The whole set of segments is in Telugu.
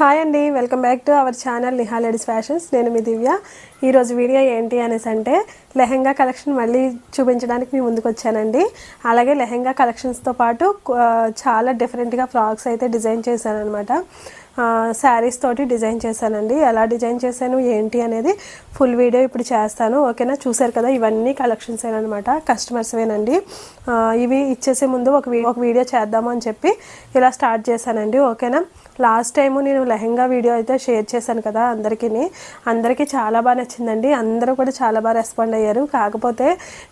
హాయ్ అండి welcome back to our channel Niha ladies fashions నేను మీ దివ్య. ఈరోజు వీడియో ఏంటి అనేసి అంటే లెహెంగా కలెక్షన్ మళ్ళీ చూపించడానికి మీ ముందుకు వచ్చానండి. అలాగే లెహెంగా కలెక్షన్స్తో పాటు చాలా డిఫరెంట్గా ఫ్రాక్స్ అయితే డిజైన్ చేశానమాట శారీస్ తోటి డిజైన్ చేశానండి. ఎలా డిజైన్ చేశాను ఏంటి అనేది ఫుల్ వీడియో ఇప్పుడు చేస్తాను. ఓకేనా చూసారు కదా ఇవన్నీ కలెక్షన్స్ అనమాట కస్టమర్స్వేనండి ఇవి ఇచ్చేసే ముందు ఒక వీ- ఒక వీడియో చేద్దాము అని చెప్పి ఇలా స్టార్ట్ చేశానండి. ఓకేనా లాస్ట్ టైము నేను లెహెంగా వీడియో అయితే షేర్ చేశాను కదా అందరికీ అందరికీ చాలా బాగా నచ్చిందండి. అందరూ కూడా చాలా బాగా రెస్పాండ్ అయ్యారు. కాకపోతే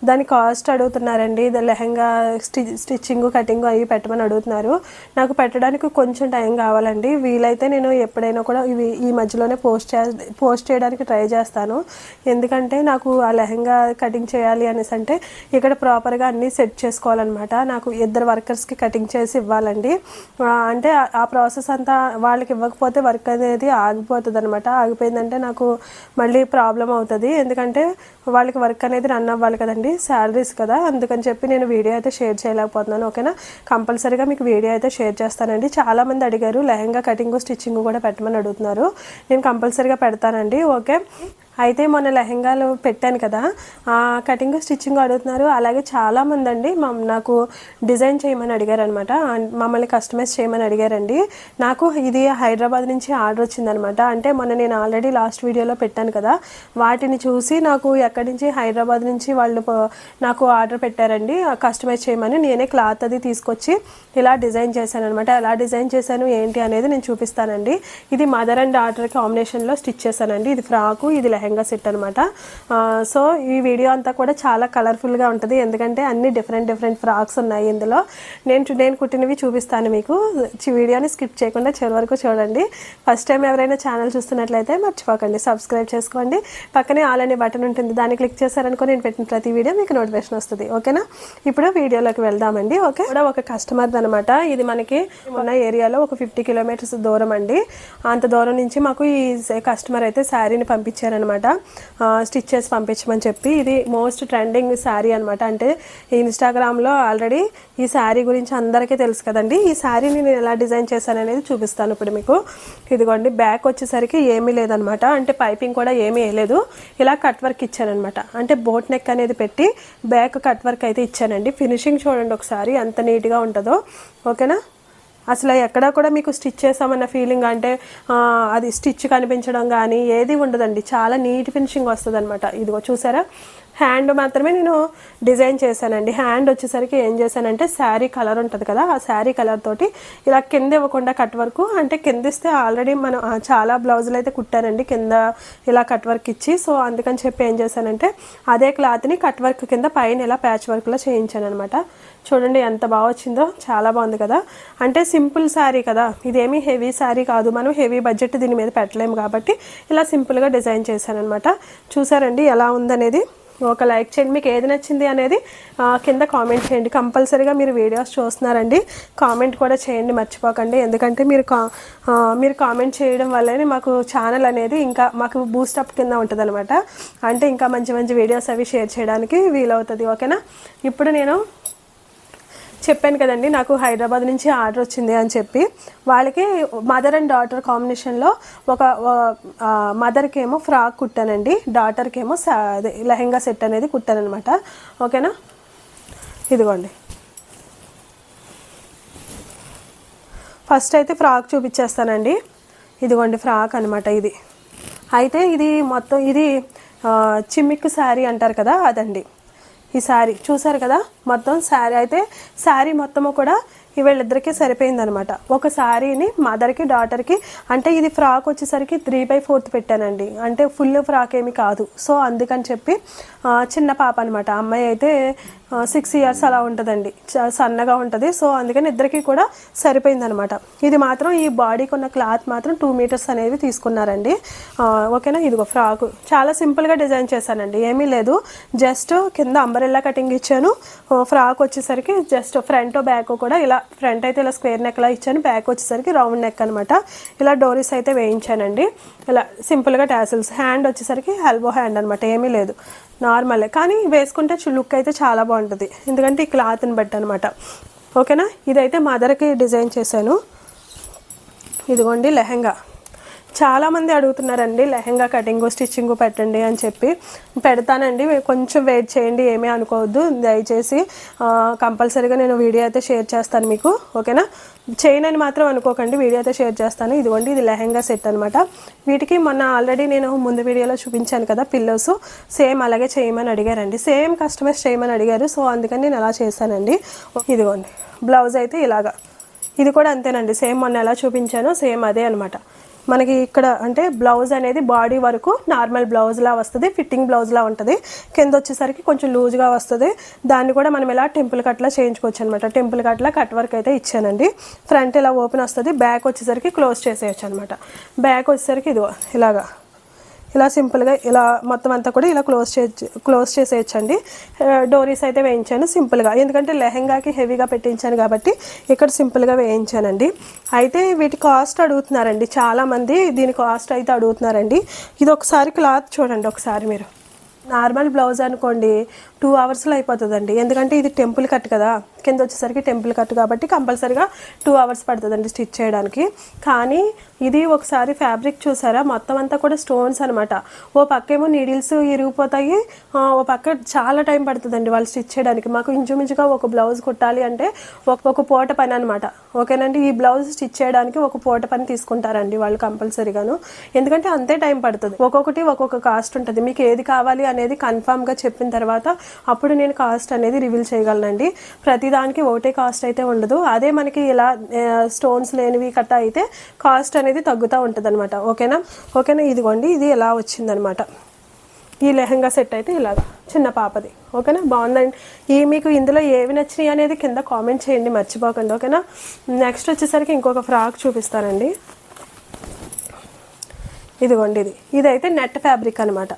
దాని కాస్ట్ అడుగుతున్నారండి. ఇది లెహెంగా స్టి స్టిచ్చింగ్ కటింగ్ అవి పెట్టమని అడుగుతున్నారు. నాకు పెట్టడానికి కొంచెం టైం కావాలండి. వీలైతే నేను ఎప్పుడైనా కూడా ఇవి ఈ మధ్యలోనే పోస్ట్ చే పోస్ట్ చేయడానికి ట్రై చేస్తాను. ఎందుకంటే నాకు ఆ లెహెంగా కటింగ్ చేయాలి అనేసి అంటే ఇక్కడ ప్రాపర్గా అన్నీ సెట్ చేసుకోవాలన్నమాట. నాకు ఇద్దరు వర్కర్స్కి కటింగ్ చేసి ఇవ్వాలండి. అంటే ఆ ప్రాసెస్ అంతా వాళ్ళకి ఇవ్వకపోతే వర్క్ అనేది ఆగిపోతుంది అనమాట ఆగిపోయిందంటే నాకు మళ్ళీ ప్రాబ్లం అవుతుంది. ఎందుకంటే వాళ్ళకి వర్క్ అనేది రన్ అవ్వాలి కదండి శాలరీస్ కదా. అందుకని చెప్పి నేను వీడియో అయితే షేర్ చేయలేకపోతున్నాను ఓకేనా? కంపల్సరీగా మీకు వీడియో అయితే షేర్ చేస్తానండి. చాలామంది అడిగారు లెహంగా కటింగ్ స్టిచ్చింగ్ కూడా పెట్టమని అడుగుతున్నారు. నేను కంపల్సరీగా పెడతానండి ఓకే? అయితే మొన్న లెహెంగాలు పెట్టాను కదా ఆ కటింగ్ స్టిచ్చింగ్ అడుగుతున్నారు. అలాగే చాలామంది అండి మమ్- నాకు డిజైన్ చేయమని అడిగారనమాట మమ్మల్ని కస్టమైజ్ చేయమని అడిగారండి. నాకు ఇది హైదరాబాద్ నుంచి ఆర్డర్ వచ్చిందనమాట అంటే మొన్న నేను ఆల్రెడీ లాస్ట్ వీడియోలో పెట్టాను కదా వాటిని చూసి నాకు ఎక్కడి నుంచి హైదరాబాద్ నుంచి వాళ్ళు నాకు ఆర్డర్ పెట్టారండి. కస్టమైజ్ చేయమని నేనే క్లాత్ అది తీసుకొచ్చి ఇలా డిజైన్ చేశాను అనమాట ఎలా డిజైన్ చేశాను ఏంటి అనేది నేను చూపిస్తానండి. ఇది మదర్ అండ్ డాటర్ కాంబినేషన్లో స్టిచ్ చేశానండి. ఇది ఫ్రాకు ఇది లెహెంగా సెట్ అనమాట సో ఈ వీడియో అంతా కూడా చాలా కలర్ఫుల్గా ఉంటుంది. ఎందుకంటే అన్ని డిఫరెంట్ డిఫరెంట్ ఫ్రాక్స్ ఉన్నాయి ఇందులో. నేను చూ- నేను కుట్టినవి చూపిస్తాను మీకు. వీడియోని స్కిప్ చేయకుండా చివరి వరకు చూడండి. ఫస్ట్ టైం ఎవరైనా ఛానల్ చూస్తున్నట్లయితే మర్చిపోకండి. సబ్స్క్రైబ్ చేసుకోండి. పక్కనే ఆల్ అనే బటన్ ఉంటుంది. దాన్ని క్లిక్ చేశారనుకో నేను పెట్టిన ప్రతి వీడియో మీకు నోటిఫికేషన్ వస్తుంది. ఓకేనా ఇప్పుడు వీడియోలోకి వెళ్దామండి. ఓకే కూడా ఒక కస్టమర్ అనమాట ఇది మనకి ఉన్న ఏరియాలో ఒక ఫిఫ్టీ కిలోమీటర్స్ దూరం అండి. అంత దూరం నుంచి మాకు ఈ కస్టమర్ అయితే శారీని పంపించారనమాట స్టిచ్ చేసి పంపించమని చెప్పి ఇది మోస్ట్ ట్రెండింగ్ శారీ అనమాట అంటే ఇన్స్టాగ్రామ్లో ఆల్రెడీ ఈ శారీ గురించి అందరికీ తెలుసు కదండి. ఈ శారీని నేను ఎలా డిజైన్ చేశాను అనేది చూపిస్తాను ఇప్పుడు మీకు. ఇదిగోండి బ్యాక్ వచ్చేసరికి ఏమీ లేదనమాట అంటే పైపింగ్ కూడా ఏమీ వేయలేదు. ఇలా కట్ వర్క్ ఇచ్చానమాట అంటే బోట్ నెక్ అనేది పెట్టి బ్యాక్ కట్ వర్క్ అయితే ఇచ్చానండి. ఫినిషింగ్ చూడండి ఒకసారి ఎంత నీట్గా ఉంటుందో. ఓకేనా? అసలు ఎక్కడ కూడా మీకు స్టిచ్ చేసామన్న ఫీలింగ్ అంటే అది స్టిచ్ కనిపించడం కానీ ఏది ఉండదండి. చాలా నీట్ ఫినిషింగ్ వస్తుంది అనమాట ఇదిగో చూసారా? హ్యాండ్ మాత్రమే నేను డిజైన్ చేశానండి. హ్యాండ్ వచ్చేసరికి ఏం చేశానంటే శారీ కలర్ ఉంటుంది కదా ఆ శారీ కలర్ తోటి ఇలా కింద ఇవ్వకుండా కట్ వర్క్ అంటే కింద ఇస్తే ఆల్రెడీ మనం చాలా బ్లౌజులు అయితే కుట్టానండి కింద ఇలా కట్ వర్క్ ఇచ్చి. సో అందుకని చెప్పి ఏం చేశానంటే అదే క్లాత్ని కట్ వర్క్ కింద పైన ఇలా ప్యాచ్ వర్క్లో చేయించాను అనమాట చూడండి ఎంత బాగా వచ్చిందో చాలా బాగుంది కదా. అంటే సింపుల్ శారీ కదా ఇదేమీ హెవీ శారీ కాదు మనం హెవీ బడ్జెట్ దీని మీద పెట్టలేము కాబట్టి ఇలా సింపుల్గా డిజైన్ చేశాను అనమాట చూసారండి ఎలా ఉందనేది? ఒక లైక్ చేయండి. మీకు ఏది నచ్చింది అనేది కింద కామెంట్ చేయండి. కంపల్సరీగా మీరు వీడియోస్ చూస్తున్నారండి. కామెంట్ కూడా చేయండి మర్చిపోకండి. ఎందుకంటే మీరు కా మీరు కామెంట్ చేయడం వల్లనే మాకు ఛానల్ అనేది ఇంకా మాకు బూస్టప్ కింద ఉంటుంది అంటే ఇంకా మంచి మంచి వీడియోస్ అవి షేర్ చేయడానికి వీలవుతుంది. ఓకేనా? ఇప్పుడు నేను చెప్పాను కదండి నాకు హైదరాబాద్ నుంచి ఆర్డర్ వచ్చింది అని చెప్పి. వాళ్ళకి మదర్ అండ్ డాటర్ కాంబినేషన్లో ఒక మదర్కేమో మదర్కి ఏమో ఫ్రాక్ కుట్టానండి డాటర్కి ఏమో లెహెంగా సెట్ అనేది కుట్టానమాట ఓకేనా? ఇదిగోండి. ఫస్ట్ అయితే ఫ్రాక్ చూపించేస్తానండి ఇదిగోండి ఫ్రాక్ అనమాట ఇది. అయితే ఇది మొత్తం ఇది చిమ్మిక్కు శారీ అంటారు కదా అదండి. ఈ శారీ చూసారు కదా? మొత్తం శారీ అయితే శారీ మొత్తము కూడా వీళ్ళిద్దరికీ సరిపోయిందనమాట ఒక శారీని మదర్కి డాటర్కి అంటే ఇది ఫ్రాక్ వచ్చేసరికి త్రీ బై ఫోర్త్ పెట్టానండి. అంటే ఫుల్ ఫ్రాక్ ఏమి కాదు. సో అందుకని చెప్పి చిన్న పాప అనమాట అమ్మాయి అయితే సిక్స్ ఇయర్స్ అలా ఉంటుందండి. సన్నగా ఉంటుంది. సో అందుకని ఇద్దరికి కూడా సరిపోయిందనమాట. ఇది మాత్రం ఈ బాడీకి ఉన్న క్లాత్ మాత్రం టూ మీటర్స్ అనేవి తీసుకున్నారండి. ఓకేనా? ఇదిగో ఫ్రాక్. చాలా సింపుల్గా డిజైన్ చేశానండి. ఏమీ లేదు. జస్ట్ కింద అంబరెల్లా కటింగ్ ఇచ్చాను. ఫ్రాక్ వచ్చేసరికి జస్ట్ ఫ్రంట్ బ్యాక్ కూడా ఇలా ఫ్రంట్ అయితే ఇలా స్క్వేర్ నెక్లా ఇచ్చాను. బ్యాక్ వచ్చేసరికి రౌండ్ నెక్ అనమాట. ఇలా డోరీస్ అయితే వేయించానండి. ఇలా సింపుల్గా టాసిల్స్ హ్యాండ్ వచ్చేసరికి ఎల్బో హ్యాండ్ అనమాట. ఏమీ లేదు. నార్మల్. కానీ వేసుకుంటే లుక్ అయితే చాలా బాగుంటుంది. ఎందుకంటే ఈ క్లాత్ని బట్టి అనమాట ఓకేనా? ఇదైతే మదర్కి డిజైన్ చేశాను. ఇదిగోండి లెహంగా. చాలా మంది అడుగుతున్నారండి లెహంగా కటింగ్ స్టిచ్చింగ్ పెట్టండి అని చెప్పి. పెడతానండి కొంచెం వెయిట్ చేయండి ఏమీ అనుకోవద్దు. దయచేసి కంపల్సరీగా నేను వీడియో అయితే షేర్ చేస్తాను మీకు ఓకేనా? చైన్ అని మాత్రం అనుకోకండి వీడియో అయితే షేర్ చేస్తాను. ఇదిగోండి ఇది లెహంగా సెట్ అనమాట వీటికి మొన్న ఆల్రెడీ నేను ముందు వీడియోలో చూపించాను కదా పిల్లోస్. సేమ్ అలాగే చేయమని అడిగారండి. సేమ్ కస్టమైజ్ చేయమని అడిగారు సో అందుకని నేను అలా చేశానండి. ఇదిగోండి బ్లౌజ్ అయితే ఇలాగా. ఇది కూడా అంతేనండి సేమ్ మొన్న ఎలా చూపించానో సేమ్ అదే అనమాట మనకి ఇక్కడ అంటే బ్లౌజ్ అనేది బాడీ వరకు నార్మల్ బ్లౌజ్లా వస్తుంది ఫిట్టింగ్ బ్లౌజ్లా ఉంటుంది. కింద వచ్చేసరికి కొంచెం లూజ్గా వస్తుంది. దాన్ని కూడా మనం ఇలా టెంపుల్ కట్లా చేయించుకోవచ్చు అనమాట టెంపుల్ కట్లా కట్ వర్క్ అయితే ఇచ్చానండి. ఫ్రంట్ ఇలా ఓపెన్ వస్తుంది బ్యాక్ వచ్చేసరికి క్లోజ్ చేసేయచ్చు అనమాట బ్యాక్ వచ్చేసరికి ఇదిగో ఇలాగా. ఇలా సింపుల్గా ఇలా మొత్తం అంతా కూడా ఇలా క్లోజ్ చే క్లోజ్ చేసేయచ్చండి. డోరీస్ అయితే వేయించాను సింపుల్గా ఎందుకంటే లెహెంగాకి హెవీగా పెట్టించాను కాబట్టి ఇక్కడ సింపుల్గా వేయించానండి. అయితే వీటి కాస్ట్ అడుగుతున్నారండి. చాలామంది దీని కాస్ట్ అయితే అడుగుతున్నారండి. ఇది ఒకసారి క్లాత్ చూడండి ఒకసారి మీరు. నార్మల్ బ్లౌజ్ అనుకోండి టూ అవర్స్లో అయిపోతుందండి. ఎందుకంటే ఇది టెంపుల్ కట్ కదా. కింద వచ్చేసరికి టెంపుల్ కట్ కాబట్టి కంపల్సరీగా టూ అవర్స్ పడుతుందండి స్టిచ్ చేయడానికి. కానీ ఇది ఒకసారి ఫ్యాబ్రిక్ చూసారా? మొత్తం అంతా కూడా స్టోన్స్ అనమాట ఓ పక్కేమో నీడిల్స్ ఇరిగిపోతాయి. ఓ పక్క చాలా టైం పడుతుందండి వాళ్ళు స్టిచ్ చేయడానికి. మాకు ఇంచుమించుగా ఒక బ్లౌజ్ కుట్టాలి అంటే ఒక పూట పని అనమాట ఓకేనండి? ఈ బ్లౌజ్ స్టిచ్ చేయడానికి ఒక పూట పని తీసుకుంటారండి వాళ్ళు కంపల్సరీగాను. ఎందుకంటే అంతే టైం పడుతుంది. ఒక్కొక్కటి ఒక్కొక్క కాస్ట్ ఉంటుంది. మీకు ఏది కావాలి అనేది కన్ఫామ్గా చెప్పిన తర్వాత అప్పుడు నేను కాస్ట్ అనేది రివీల్ చేయగలనండి. దానికి ఒకటే కాస్ట్ అయితే ఉండదు. అదే మనకి ఇలా స్టోన్స్ లేనివి కట్ట అయితే కాస్ట్ అనేది తగ్గుతూ ఉంటుంది అనమాట ఓకేనా? ఓకేనా? ఇదిగోండి ఇది ఎలా వచ్చిందనమాట ఈ లెహంగా సెట్ అయితే ఇలాగ చిన్న పాపది. ఓకేనా? బాగుందండి. ఈ మీకు ఇందులో ఏవి నచ్చినాయి అనేది కింద కామెంట్ చేయండి మర్చిపోకండి. ఓకేనా? నెక్స్ట్ వచ్చేసరికి ఇంకొక ఫ్రాక్ చూపిస్తానండి. ఇదిగోండి ఇది. ఇదైతే నెట్ ఫ్యాబ్రిక్ అనమాట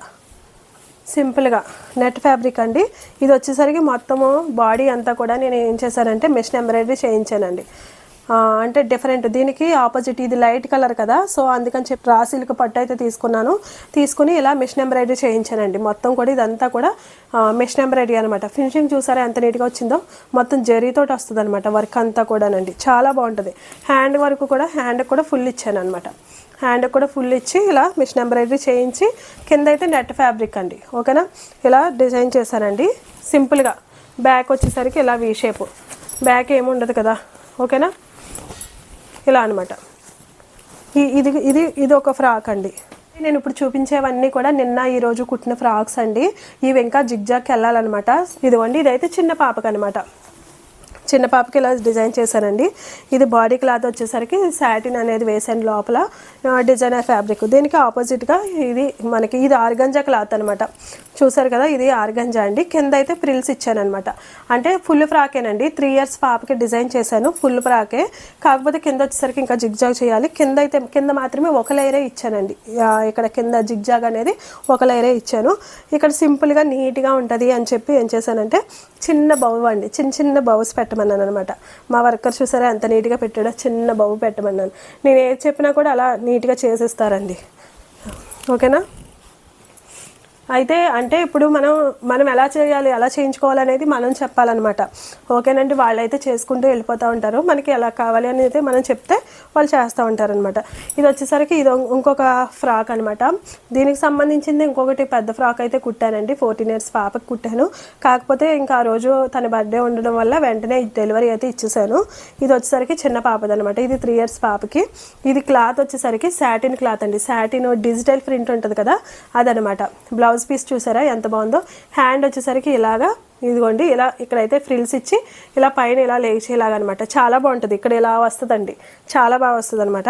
సింపుల్గా. నెట్ ఫ్యాబ్రిక్ అండి. ఇది వచ్చేసరికి మొత్తము బాడీ అంతా కూడా నేను ఏం చేశానంటే మిషన్ ఎంబ్రాయిడరీ చేయించానండి. అంటే డిఫరెంట్. దీనికి ఆపోజిట్ ఇది లైట్ కలర్ కదా. సో అందుకని చెప్పి రా సిల్క్ పట్టు అయితే తీసుకున్నాను. తీసుకుని ఇలా మిషన్ ఎంబ్రాయిడరీ చేయించానండి. మొత్తం కూడా ఇదంతా కూడా మిషన్ ఎంబ్రాయిడరీ అనమాట. ఫినిషింగ్ చూసారా ఎంత నీట్గా వచ్చిందో? మొత్తం జరీతోటి వస్తుంది అనమాట వర్క్ అంతా కూడానండి. చాలా బాగుంటుంది. హ్యాండ్ వర్క్ కూడా హ్యాండ్ కూడా ఫుల్ ఇచ్చాను అనమాట హ్యాండ్ కూడా ఫుల్ ఇచ్చి ఇలా మిషన్ ఎంబ్రాయిడరీ చేయించి కింద అయితే నెట్ ఫ్యాబ్రిక్ అండి ఓకేనా? ఇలా డిజైన్ చేశానండి. సింపుల్గా బ్యాక్ వచ్చేసరికి ఇలా వీ షేప్ బ్యాక్ ఏముండదు కదా ఓకేనా? ఇలా అనమాట ఇది ఇది ఇది ఒక ఫ్రాక్ అండి. నేను ఇప్పుడు చూపించేవన్నీ కూడా నిన్న ఈ రోజు కుట్టిన ఫ్రాక్స్ అండి. ఇవి ఇంకా జిగ్జాగ్కి వెళ్ళాలన్నమాట. ఇదిగోండి ఇదైతే చిన్న పాపకనమాట చిన్న పాపకి ఇలా డిజైన్ చేశానండి. ఇది బాడీ క్లాత్ వచ్చేసరికి సాటిన్ అనేది వేసాను లోపల. డిజైనర్ ఫ్యాబ్రిక్ దీనికి ఆపోజిట్గా ఇది మనకి ఇది ఆర్గంజా క్లాత్ అనమాట చూసారు కదా ఇది ఆర్గంజా అండి. కింద అయితే ప్రిల్స్ ఇచ్చానమాట అంటే ఫుల్ ఫ్రాకేనండి. త్రీ ఇయర్స్ పాపకి డిజైన్ చేశాను ఫుల్ ఫ్రాకే. కాకపోతే కింద వచ్చేసరికి ఇంకా జిగ్జాగ్ చేయాలి. కింద అయితే కింద మాత్రమే ఒక లేయరే ఇచ్చానండి. ఇక్కడ కింద జిగ్జాగ్ అనేది ఒక లేయరే ఇచ్చాను. ఇక్కడ సింపుల్గా నీట్గా ఉంటుంది అని చెప్పి ఏం చేశానంటే చిన్న బౌ అండి. చిన్న చిన్న బౌస్ పెట్టమన్నాను అనమాట మా వర్కర్ చూసారా ఎంత నీట్గా పెట్టాడో చిన్న బౌ పెట్టమన్నాను. నేను ఏది చెప్పినా కూడా అలా నీట్గా చేసేస్తారండి. ఓకేనా? అయితే అంటే ఇప్పుడు మనం మనం ఎలా చేయాలి ఎలా చేయించుకోవాలనేది మనం చెప్పాలన్నమాట. ఓకేనండి? వాళ్ళైతే చేసుకుంటూ వెళ్ళిపోతూ ఉంటారు. మనకి ఎలా కావాలి అనేది మనం చెప్తే వాళ్ళు చేస్తూ ఉంటారు అనమాట ఇది వచ్చేసరికి ఇది ఇంకొక ఫ్రాక్ అనమాట దీనికి సంబంధించింది ఇంకొకటి పెద్ద ఫ్రాక్ అయితే కుట్టానండి. ఫోర్టీన్ ఇయర్స్ పాపకి కుట్టాను. కాకపోతే ఇంకా ఆ రోజు తన బర్త్డే ఉండడం వల్ల వెంటనే డెలివరీ అయితే ఇచ్చేసాను. ఇది వచ్చేసరికి చిన్న పాపది అనమాట ఇది త్రీ ఇయర్స్ పాపకి. ఇది క్లాత్ వచ్చేసరికి శాటిన్ క్లాత్ అండి. శాటిన్ డిజిటల్ ప్రింట్ ఉంటుంది కదా అదనమాట బ్లౌజ్ పీస్ చూసారా? ఎంత బాగుందో? హ్యాండ్ వచ్చేసరికి ఇలాగా ఇదిగోండి ఇలా ఇక్కడైతే ఫ్రిల్స్ ఇచ్చి ఇలా పైన ఇలా లేచేలాగనమాట. చాలా బాగుంటుంది. ఇక్కడ ఇలా వస్తుందండి. చాలా బాగా వస్తుంది అనమాట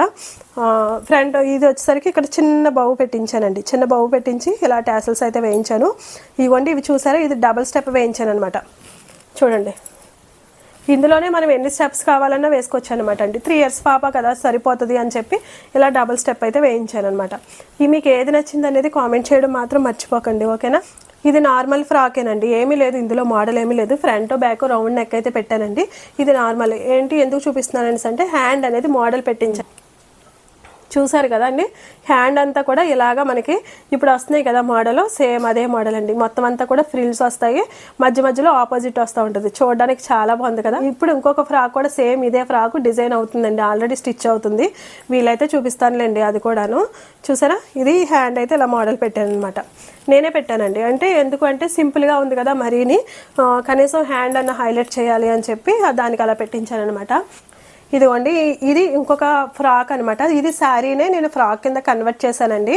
ఫ్రంట్ ఇది వచ్చేసరికి ఇక్కడ చిన్న బౌ పెట్టించానండి. చిన్న బౌ పెట్టించి ఇలా ట్యాసల్స్ అయితే వేయించాను. ఇవ్వండి ఇవి చూసారా? ఇది డబల్ స్టెప్ వేయించాను అనమాట చూడండి. ఇందులోనే మనం ఎన్ని స్టెప్స్ కావాలన్నా వేసుకోవచ్చు అనమాట అండి. త్రీ ఇయర్స్ పాప కదా సరిపోతుంది అని చెప్పి ఇలా డబుల్ స్టెప్ అయితే వేయించాను అనమాట ఈ మీకు ఏది నచ్చింది అనేది కామెంట్ చేయడం మాత్రం మర్చిపోకండి ఓకేనా? ఇది నార్మల్ ఫ్రాకేనండి ఏమీ లేదు ఇందులో మోడల్ ఏమీ లేదు. ఫ్రంట్ బ్యాక్ రౌండ్ నెక్ అయితే పెట్టానండి. ఇది నార్మల్ ఏంటి ఎందుకు చూపిస్తున్నాను అనేసి అంటే హ్యాండ్ అనేది మోడల్ పెట్టించాను చూసారు కదా అండి? హ్యాండ్ అంతా కూడా ఇలాగా మనకి ఇప్పుడు వస్తున్నాయి కదా మోడల్ సేమ్ అదే మోడల్ అండి. మొత్తం అంతా కూడా ఫ్రిల్స్ వస్తాయి. మధ్య మధ్యలో ఆపోజిట్ వస్తూ ఉంటుంది. చూడడానికి చాలా బాగుంది కదా? ఇప్పుడు ఇంకొక ఫ్రాక్ కూడా సేమ్ ఇదే ఫ్రాక్ డిజైన్ అవుతుందండి. ఆల్రెడీ స్టిచ్ అవుతుంది. వీలైతే చూపిస్తానులేండి అది కూడాను. చూసారా? ఇది హ్యాండ్ అయితే ఇలా మోడల్ పెట్టాను అనమాట నేనే పెట్టానండి. అంటే ఎందుకు అంటే సింపుల్గా ఉంది కదా మరీని. కనీసం హ్యాండ్ అన్న హైలైట్ చేయాలి అని చెప్పి దానికి అలా పెట్టించాను అనమాట ఇదిగోండి ఇది ఇంకొక ఫ్రాక్ అనమాట ఇది శారీనే నేను ఫ్రాక్ కింద కన్వర్ట్ చేశానండి.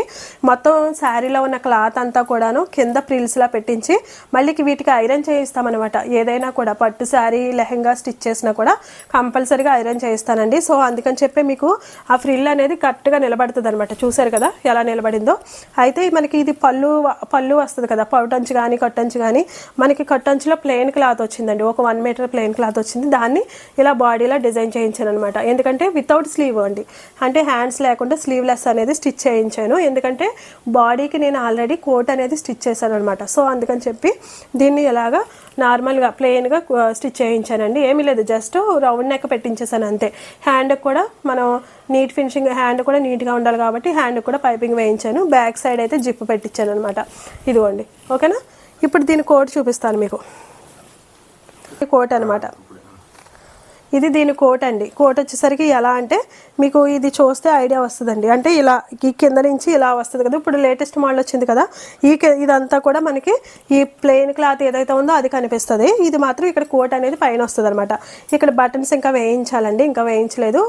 మొత్తం శారీలో ఉన్న క్లాత్ అంతా కూడాను కింద ప్రిల్స్లా పెట్టించి మళ్ళీ వీటికి ఐరన్ చేయిస్తామన్నమాట. ఏదైనా కూడా పట్టు శారీ లెహంగా స్టిచ్ చేసినా కూడా కంపల్సరీగా ఐరన్ చేయిస్తానండి. సో అందుకని చెప్పి మీకు ఆ ఫ్రిల్ అనేది కరెక్ట్గా నిలబడుతుంది అనమాట చూసారు కదా ఎలా నిలబడిందో. అయితే మనకి ఇది పళ్ళు పళ్ళు వస్తుంది కదా. పౌటంచు కానీ కట్టంచు కానీ మనకి కట్టంచులో ప్లెయిన్ క్లాత్ వచ్చిందండి. ఒక వన్ మీటర్ ప్లెయిన్ క్లాత్ వచ్చింది. దాన్ని ఇలా బాడీలో డిజైన్ చేయించాను అనమాట ఎందుకంటే వితౌట్ స్లీవ్ అండి. అంటే హ్యాండ్స్ లేకుండా స్లీవ్లెస్ అనేది స్టిచ్ చేయించాను. ఎందుకంటే బాడీకి నేను ఆల్రెడీ కోట్ అనేది స్టిచ్ చేశాను అనమాట సో అందుకని చెప్పి దీన్ని ఎలాగా నార్మల్గా ప్లెయిన్గా స్టిచ్ చేయించానండి. ఏమీ లేదు జస్ట్ రౌండ్ నెక్ పెట్టించేసాను అంతే. హ్యాండ్ కూడా మనం నీట్ ఫినిషింగ్ హ్యాండ్ కూడా నీట్గా ఉండాలి కాబట్టి హ్యాండ్ కూడా పైపింగ్ వేయించాను. బ్యాక్ సైడ్ అయితే జిప్ పెట్టించాను అనమాట ఇదిగోండి. ఓకేనా? ఇప్పుడు దీని కోట్ చూపిస్తాను మీకు. కోట్ అనమాట ఇది దీని కోట్ అండి. కోట్ వచ్చేసరికి ఎలా అంటే మీకు ఇది చూస్తే ఐడియా వస్తుందండి. అంటే ఇలా ఈ కింద నుంచి ఇలా వస్తుంది కదా ఇప్పుడు లేటెస్ట్ మోడల్ వచ్చింది కదా ఈ ఇదంతా కూడా మనకి ఈ ప్లెయిన్ క్లాత్ ఏదైతే ఉందో అది కనిపిస్తుంది. ఇది మాత్రం ఇక్కడ కోట్ అనేది పైన వస్తుంది అనమాట ఇక్కడ బటన్స్ ఇంకా వేయించాలండి ఇంకా వేయించలేదు.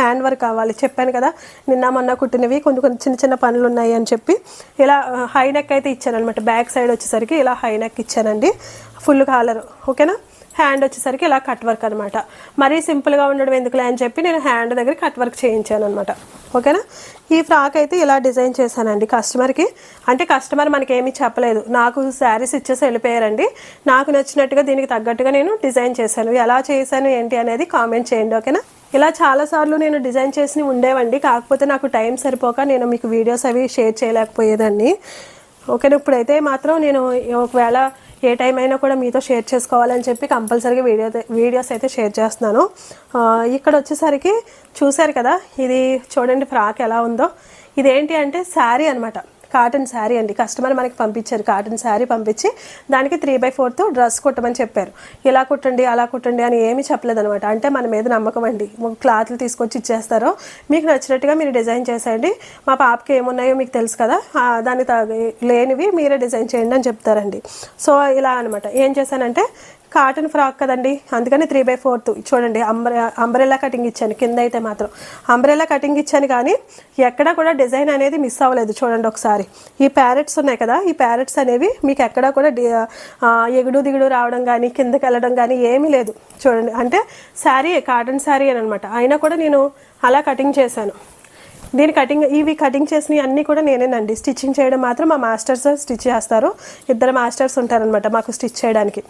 హ్యాండ్ వర్క్ కావాలి. చెప్పాను కదా నిన్న మొన్న కుట్టినవి కొన్ని కొన్ని చిన్న చిన్న పనులు ఉన్నాయి అని చెప్పి. ఇలా హై నెక్ అయితే ఇచ్చాను అనమాట బ్యాక్ సైడ్ వచ్చేసరికి ఇలా హై నెక్ ఇచ్చానండి. ఫుల్ కాలర్ ఓకేనా? హ్యాండ్ వచ్చేసరికి ఇలా కట్ వర్క్ అనమాట మరీ సింపుల్గా ఉండడం ఎందుకులే అని చెప్పి నేను హ్యాండ్ దగ్గర కట్ వర్క్ చేయించాను అనమాట ఓకేనా? ఈ ఫ్రాక్ అయితే ఇలా డిజైన్ చేశానండి కస్టమర్కి అంటే కస్టమర్ మనకేమీ చెప్పలేదు. నాకు శారీస్ ఇచ్చేసి వెళ్ళిపోయారండి. నాకు నచ్చినట్టుగా దీనికి తగ్గట్టుగా నేను డిజైన్ చేశాను. ఎలా చేశాను ఏంటి అనేది కామెంట్ చేయండి ఓకేనా? ఇలా చాలాసార్లు నేను డిజైన్ చేసి ఉండేవండి. కాకపోతే నాకు టైం సరిపోక నేను మీకు వీడియోస్ అవి షేర్ చేయలేకపోయేదాన్ని. ఓకేనా? ఇప్పుడైతే మాత్రం నేను ఒకవేళ ఏ టైం అయినా కూడా మీతో షేర్ చేసుకోవాలని చెప్పి కంపల్సరీగా వీడియో వీడియోస్ అయితే షేర్ చేస్తున్నాను. ఇక్కడ వచ్చేసరికి చూశారు కదా ఇది చూడండి ఫ్రాక్ ఎలా ఉందో. ఇదేంటి అంటే శారీ అనమాట కాటన్ శారీ అండి. కస్టమర్ మనకి పంపించారు కాటన్ శారీ పంపించి దానికి త్రీ బై ఫోర్త్ డ్రెస్ కుట్టమని చెప్పారు. ఇలా కుట్టండి అలా కుట్టండి అని ఏమీ చెప్పలేదు అనమాట అంటే మన మీద నమ్మకం అండి. క్లాత్లు తీసుకొచ్చి ఇచ్చేస్తారో. మీకు నచ్చినట్టుగా మీరు డిజైన్ చేసేయండి. మా పాపకి ఏమున్నాయో మీకు తెలుసు కదా. ఆ, దానికి లేనివి మీరే డిజైన్ చేయండి అని చెప్తారండి. సో ఇలా అనమాట ఏం చేశానంటే కాటన్ ఫ్రాక్ కదండి. అందుకని త్రీ బై ఫోర్త్ చూడండి అంబ్రె అంబ్రెలా కటింగ్ ఇచ్చాను. కింద అయితే మాత్రం అంబ్రెలా కటింగ్ ఇచ్చాను కానీ ఎక్కడ కూడా డిజైన్ అనేది మిస్ అవ్వలేదు చూడండి ఒకసారి. ఈ ప్యారెట్స్ ఉన్నాయి కదా ఈ ప్యారెట్స్ అనేవి మీకు ఎక్కడా కూడా ఎగుడు దిగుడు రావడం కానీ కిందకి వెళ్ళడం కానీ ఏమీ లేదు చూడండి. అంటే శారీ కాటన్ శారీ అని అనమాట అయినా కూడా నేను అలా కటింగ్ చేశాను. దీని కటింగ్ ఇవి కటింగ్ చేసినవి అన్నీ కూడా నేనేనండి. స్టిచ్చింగ్ చేయడం మాత్రం మా మాస్టర్స్ స్టిచ్ చేస్తారు. ఇద్దరు మాస్టర్స్ ఉంటారనమాట మాకు స్టిచ్ చేయడానికి.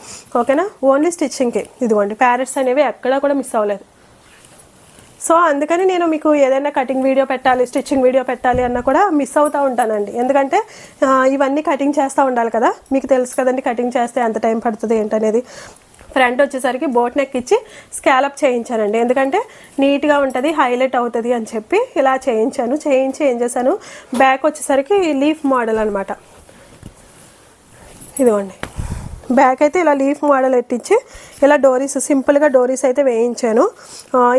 ఓకేనా? ఓన్లీ స్టిచ్చింగ్కి ఇదిగోండి ప్యారెట్స్ అనేవి ఎక్కడా కూడా మిస్ అవ్వలేదు. సో అందుకని నేను మీకు ఏదైనా కటింగ్ వీడియో పెట్టాలి స్టిచ్చింగ్ వీడియో పెట్టాలి అన్న కూడా మిస్ అవుతూ ఉంటానండి. ఎందుకంటే ఇవన్నీ కటింగ్ చేస్తూ ఉండాలి కదా. మీకు తెలుసు కదండి కటింగ్ చేస్తే ఎంత టైం పడుతుంది ఏంటనేది. ఫ్రంట్ వచ్చేసరికి బోట్ నెక్ ఇచ్చి స్కాలప్ చేయించానండి. ఎందుకంటే నీట్గా ఉంటుంది హైలైట్ అవుతుంది అని చెప్పి ఇలా చేయించాను. చేయించి ఏం చేశాను? బ్యాక్ వచ్చేసరికి లీఫ్ మోడల్ అనమాట ఇదిగోండి. బ్యాక్ అయితే ఇలా లీఫ్ మోడల్ ఎట్టించి ఇలా డోరీస్ సింపుల్గా డోరీస్ అయితే వేయించాను.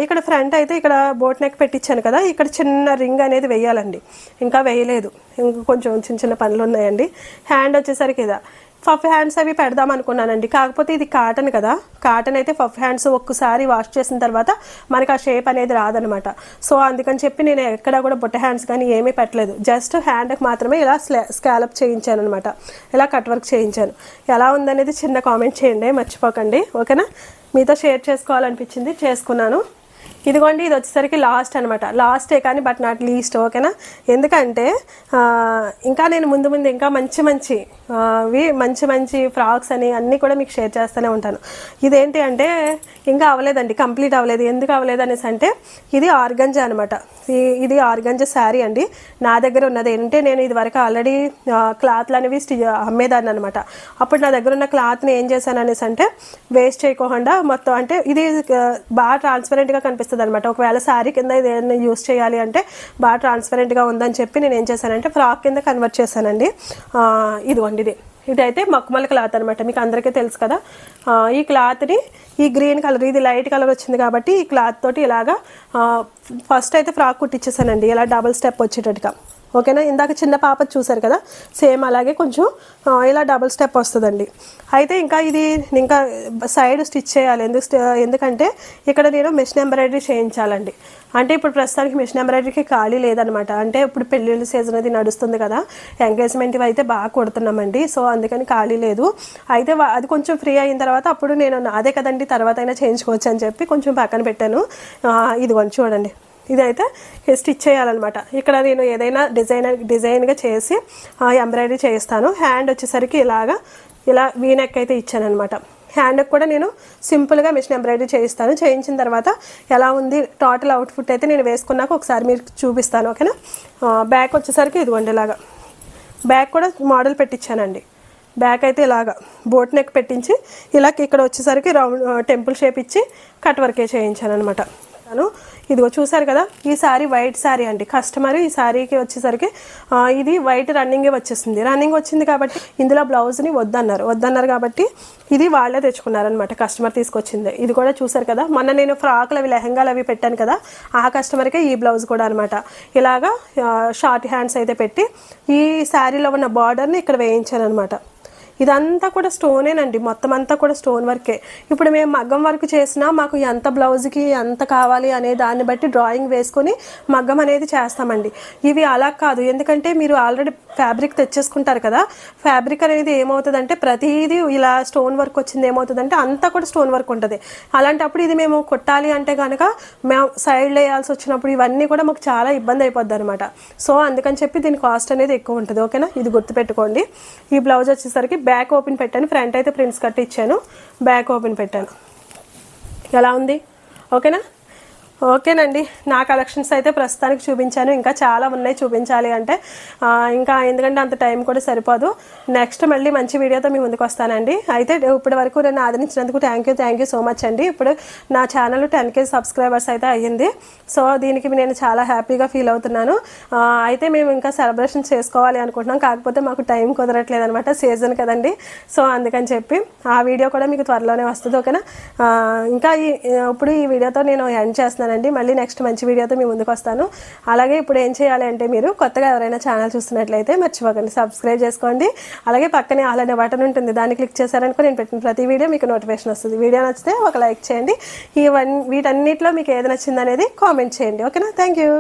ఇక్కడ ఫ్రంట్ అయితే ఇక్కడ బోట్ నెక్ పెట్టించాను కదా ఇక్కడ చిన్న రింగ్ అనేది వేయాలండి. ఇంకా వేయలేదు. ఇంకా కొంచెం చిన్న చిన్న పనులు ఉన్నాయండి హ్యాండ్ వచ్చేసరికి ఇదా ఫఫ్ హ్యాండ్స్ అవి పెడదాం అనుకున్నానండి. కాకపోతే ఇది కాటన్ కదా. కాటన్ అయితే ఫఫ్ హ్యాండ్స్ ఒక్కసారి వాష్ చేసిన తర్వాత మనకి ఆ షేప్ అనేది రాదనమాట. సో అందుకని చెప్పి నేను ఎక్కడా కూడా బుట్ట హ్యాండ్స్ కానీ ఏమీ పెట్టలేదు. జస్ట్ హ్యాండ్కి మాత్రమే ఇలా స్కాలప్ చేయించాను అనమాట ఇలా కట్ వర్క్ చేయించాను. ఎలా ఉందనేది చిన్న కామెంట్ చేయండి మర్చిపోకండి. ఓకేనా? మీతో షేర్ చేసుకోవాలనిపించింది చేసుకున్నాను. ఇదిగోండి ఇది వచ్చేసరికి లాస్ట్ అనమాట లాస్టే కానీ బట్ నాట్ లీస్ట్ ఓకేనా ఎందుకంటే ఇంకా నేను ముందు ముందు ఇంకా మంచి మంచి వి మంచి మంచి ఫ్రాక్స్ అని అన్నీ కూడా మీకు షేర్ చేస్తూనే ఉంటాను. ఇదేంటి అంటే ఇంకా అవ్వలేదండి కంప్లీట్ అవ్వలేదు. ఎందుకు అవ్వలేదు అనేసి అంటే ఇది ఆర్గంజా అనమాట ఇది ఆర్గంజా శారీ అండి. నా దగ్గర ఉన్నది. ఏంటంటే నేను ఇది వరకు ఆల్రెడీ క్లాత్లు అనేవి అమ్మేదాన్ని అనమాట అప్పుడు నా దగ్గర ఉన్న క్లాత్ని ఏం చేశాను అనేసి అంటే వేస్ట్ చేయకోకుండా మొత్తం అంటే ఇది బాగా ట్రాన్స్పరెంట్గా కనిపిస్తుంది. వస్తుంది అనమాట ఒకవేళ శారీ కింద ఇది ఏదైనా యూస్ చేయాలి అంటే బాగా ట్రాన్స్పరెంట్గా ఉందని చెప్పి నేను ఏం చేశానంటే ఫ్రాక్ కింద కన్వర్ట్ చేశానండి. ఇదిగోండి ఇది. ఇదైతే మక్కుమల్ క్లాత్ అనమాట మీకు అందరికీ తెలుసు కదా. ఈ క్లాత్ని ఈ గ్రీన్ కలర్ ఇది లైట్ కలర్ వచ్చింది కాబట్టి ఈ క్లాత్ తోటి ఇలాగా ఫస్ట్ అయితే ఫ్రాక్ కుట్టించేసానండి ఇలా డబల్ స్టెప్ వచ్చేటట్టుగా. ఓకేనా? ఇందాక చిన్న పాప చూసారు కదా? సేమ్ అలాగే కొంచెం ఇలా డబుల్ స్టెప్ వస్తుందండి. అయితే ఇంకా ఇది ఇంకా సైడ్ స్టిచ్ చేయాలి. ఎందుకు ఎందుకంటే ఇక్కడ నేను మిషన్ ఎంబ్రాయిడరీ చేయించాలండి. అంటే ఇప్పుడు ప్రస్తుతానికి మిషన్ ఎంబ్రాయిడరీకి ఖాళీ లేదనమాట. అంటే ఇప్పుడు పెళ్ళిళ్ళ సీజన్ అది నడుస్తుంది కదా. ఎంగేజ్మెంట్ అయితే బాగా కొడుతున్నామండి. సో అందుకని ఖాళీ లేదు. అయితే అది కొంచెం ఫ్రీ అయిన తర్వాత అప్పుడు నేను అదే కదండి తర్వాత అయినా చేయించుకోవచ్చు అని చెప్పి కొంచెం పక్కన పెట్టాను. ఆ, ఇదిగోండి చూడండి. ఇదైతే స్టిచ్ చేయాలన్నమాట. ఇక్కడ నేను ఏదైనా డిజైన్ డిజైన్గా చేసి ఎంబ్రాయిడరీ చేస్తాను హ్యాండ్ వచ్చేసరికి ఇలాగా ఇలా వీనెక్ అయితే ఇచ్చానమాట హ్యాండ్కి కూడా నేను సింపుల్గా మిషన్ ఎంబ్రాయిడరీ చేయిస్తాను. చేయించిన తర్వాత ఎలా ఉంది టోటల్ అవుట్ఫుట్ అయితే నేను వేసుకున్నాక ఒకసారి మీరు చూపిస్తాను ఓకేనా? బ్యాక్ వచ్చేసరికి ఇదిగోండి ఇలాగా. బ్యాక్ కూడా మోడల్ పెట్టించానండి బ్యాక్ అయితే ఇలాగా బోట్ నెక్ పెట్టించి ఇలా ఇక్కడ వచ్చేసరికి రౌండ్ టెంపుల్ షేప్ ఇచ్చి కట్ వర్కే చేయించాను అనమాట చూపిస్తాను ఇదిగో చూసారు కదా? ఈ సారీ వైట్ సారీ అండి. కస్టమర్ ఈ సారీకి వచ్చేసరికి ఇది వైట్ రన్నింగే వచ్చేసింది. రన్నింగ్ వచ్చింది కాబట్టి ఇందులో బ్లౌజ్ని వద్దన్నారు. వద్దన్నారు కాబట్టి ఇది వాళ్ళే తెచ్చుకున్నారనమాట కస్టమర్ తీసుకొచ్చింది. ఇది కూడా చూసారు కదా? మొన్న నేను ఫ్రాక్లు అవి లెహంగాలు అవి పెట్టాను కదా? ఆ కస్టమర్కే ఈ బ్లౌజ్ కూడా అనమాట ఇలాగా షార్ట్ హ్యాండ్స్ అయితే పెట్టి ఈ శారీలో ఉన్న బార్డర్ని ఇక్కడ వేయించాను అనమాట ఇదంతా కూడా స్టోనేనండి. మొత్తం అంతా కూడా స్టోన్ వర్కే. ఇప్పుడు మేము మగ్గం వర్క్ చేసినా మాకు ఎంత బ్లౌజ్కి ఎంత కావాలి అనే దాన్ని బట్టి డ్రాయింగ్ వేసుకొని మగ్గం అనేది చేస్తామండి. ఇవి అలా కాదు. ఎందుకంటే మీరు ఆల్రెడీ ఫ్యాబ్రిక్ తెచ్చేసుకుంటారు కదా ఫ్యాబ్రిక్ అనేది ఏమవుతుందంటే ప్రతిదీ ఇలా స్టోన్ వర్క్ వచ్చింది ఏమవుతుందంటే అంతా కూడా స్టోన్ వర్క్ ఉంటుంది. అలాంటప్పుడు ఇది మేము కొట్టాలి అంటే కనుక మేము సైడ్ వేయాల్సి వచ్చినప్పుడు ఇవన్నీ కూడా మాకు చాలా ఇబ్బంది అయిపోద్ది అనమాట సో అందుకని చెప్పి దీని కాస్ట్ అనేది ఎక్కువ ఉంటుంది. ఓకేనా? ఇది గుర్తుపెట్టుకోండి. ఈ బ్లౌజ్ వచ్చేసరికి బ్యాక్ ఓపెన్ పెట్టాను. ఫ్రంట్ అయితే ప్రింట్స్ కట్టి ఇచ్చాను. బ్యాక్ ఓపెన్ పెట్టాను. ఎలా ఉంది? ఓకేనా? ఓకేనండి. నా కలెక్షన్స్ అయితే ప్రస్తుతానికి చూపించాను. ఇంకా చాలా ఉన్నాయి చూపించాలి అంటే. ఇంకా ఎందుకంటే అంత టైం కూడా సరిపోదు. నెక్స్ట్ మళ్ళీ మంచి వీడియోతో మీ ముందుకు వస్తానండి. అయితే ఇప్పటి వరకు నన్ను ఆదరించినందుకు thank you thank you so much అండి. ఇప్పుడు నా ఛానల్ టెన్ కే సబ్స్క్రైబర్స్ అయితే అయ్యింది. సో దీనికి నేను చాలా హ్యాపీగా ఫీల్ అవుతున్నాను. అయితే మేము ఇంకా సెలబ్రేషన్ చేసుకోవాలి అనుకుంటున్నాం. కాకపోతే మాకు టైం కుదరట్లేదు అనమాట సీజన్ కదండి. సో అందుకని చెప్పి ఆ వీడియో కూడా మీకు త్వరలోనే వస్తుంది ఓకేనా? ఇంకా ఈ ఇప్పుడు ఈ వీడియోతో నేను ఎండ్ చేస్తున్నాను. చేస్తున్నానండి. మళ్ళీ నెక్స్ట్ మంచి వీడియోతో మీ ముందుకు వస్తాను. అలాగే ఇప్పుడు ఏం చేయాలి అంటే మీరు కొత్తగా ఎవరైనా ఛానల్ చూస్తున్నట్లయితే మర్చిపోకండి. సబ్స్క్రైబ్ చేసుకోండి. అలాగే పక్కనే ఆల్ అనే బటన్ ఉంటుంది. దాన్ని క్లిక్ చేశారనుకో నేను పెట్టిన ప్రతి వీడియో మీకు నోటిఫికేషన్ వస్తుంది. వీడియో నచ్చితే ఒక లైక్ చేయండి. ఈ వన్ వీటన్నిటిలో మీకు ఏది నచ్చింది అనేది కామెంట్ చేయండి ఓకేనా థ్యాంక్ యూ